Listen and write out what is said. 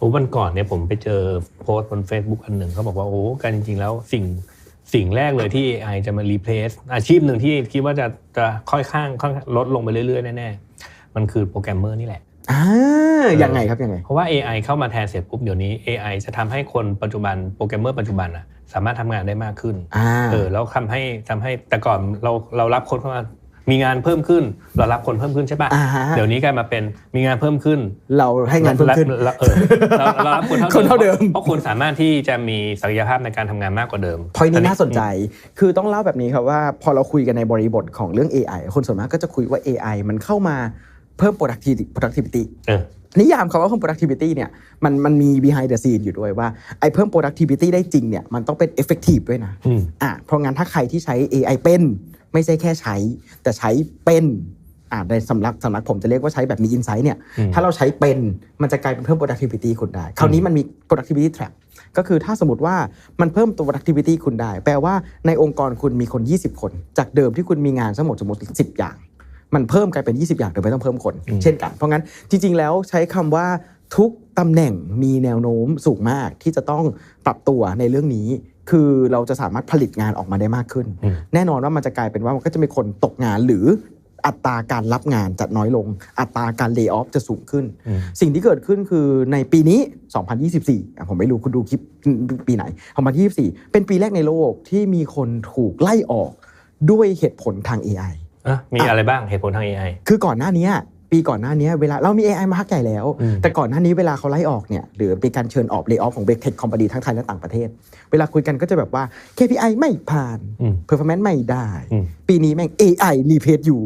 โอ้วันก่อนเนี่ยผมไปเจอโพสต์บน Facebook อันหนึ่งเขาบอกว่าโอ้การจริง ๆ แล้วสิ่งสิ่งแรกเลยที่ AI จะมา replace อาชีพหนึ่งที่คิดว่าจะจะค่อยข้างค่อยลดลงไปเรื่อยๆแน่ๆมันคือโปรแกรมเมอร์นี่แหละอ่ายังไงครับยังไง เพราะว่า AI เข้ามาแทนเสร็จปุ๊บเดี๋ยวนี้ AI จะทำให้คนปัจจุบันโปรแกรมเมอร์ปัจจุบันอะสามารถทำงานได้มากขึ้นอ่าเออแล้วทำให้ทำให้แต่ก่อนเราเรารับคนเข้ามา มีงานเพิ่มขึ้นเรารับคนเพิ่มขึ้นใช่ปะอ่าฮะเดี๋ยวนี้กลายมาเป็นมีงานเพิ่มขึ้น เราให้งานเพิ่มขึ้นเราเออเราเรารับคนคนเท่าเดิมเพราะคนสามารถที่จะมีศักยภาพในการทำงานมากกว่าเดิมพอยนี้น่าสนใจ คือต้องเล่าแบบนี้ครับว่าพอเราคุยกันในบริบทของเรื่อง AI คนส่วนมากก็จะคุยว่า AI มันเข้ามาเพิ่ม productivity productivity เออนิยามคำว่าเพิ่ม productivity เนี่ยมันมันมี behind the scene อยู่ด้วยว่าไอ้เพิ่ม productivity ได้จริงเนี่ยมันต้องเป็น effective ด้วยนะอืมอะเพราะงั้นถ้าใครที่ใช้ AI เป็น ไม่ใช่แค่ใช้ แต่ใช้เป็นอ่าในสำนักสำนักผมจะเรียกว่าใช้แบบมี insight เนี่ยอืมถ้าเราใช้เป็นมันจะกลายเป็นเพิ่ม productivity คุณได้ คราวนี้มันมี productivity trap ก็คือถ้าสมมติว่ามันเพิ่มตัว productivity คุณได้ แปลว่าในองค์กรคุณมีคน 20 คน จากเดิมที่คุณมีงานทั้งหมดสมมติ10 อย่าง มันเพิ่มกลายเป็น 20 อย่างโดยไม่ต้องเพิ่มคน เช่นกัน เพราะงั้นจริง ๆ แล้วใช้คำว่าทุกตำแหน่งมีแนวโน้มสูงมากที่จะต้องปรับตัวในเรื่องนี้คือเราจะสามารถผลิตงานออกมาได้มากขึ้นอืมแน่นอนว่ามันจะกลายเป็นว่ามันก็จะมีคนตกงานหรืออัตราการรับงานจะน้อยลง อัตราการเลิกออฟจะสูงขึ้นอืมสิ่งที่เกิดขึ้นคือในปีนี้ 2024อะผมไม่รู้คุณดูคลิปปีไหน 2024 เป็นปีแรกในโลกที่มีคนถูกไล่ออกด้วยเหตุผลทาง AI อะมีอะไรบ้างเหตุผลทาง AI คือก่อนหน้านี้ ปีก่อนหน้านี้เวลาเรามี AI มาพักใหญ่แล้วอืมแต่ก่อนหน้านี้เวลาเขาไล่ออกเนี่ยหรือเป็นการเชิญออกเล y o อ f ของเบรกเทคคอมพานีทั้งไทยและต่างประเทศ เวลาคุยกันก็จะแบบว่า KPI ไม่ผ่านอืม performance ไม่ได้อืมปีนี้แม่ง AI replace อยู่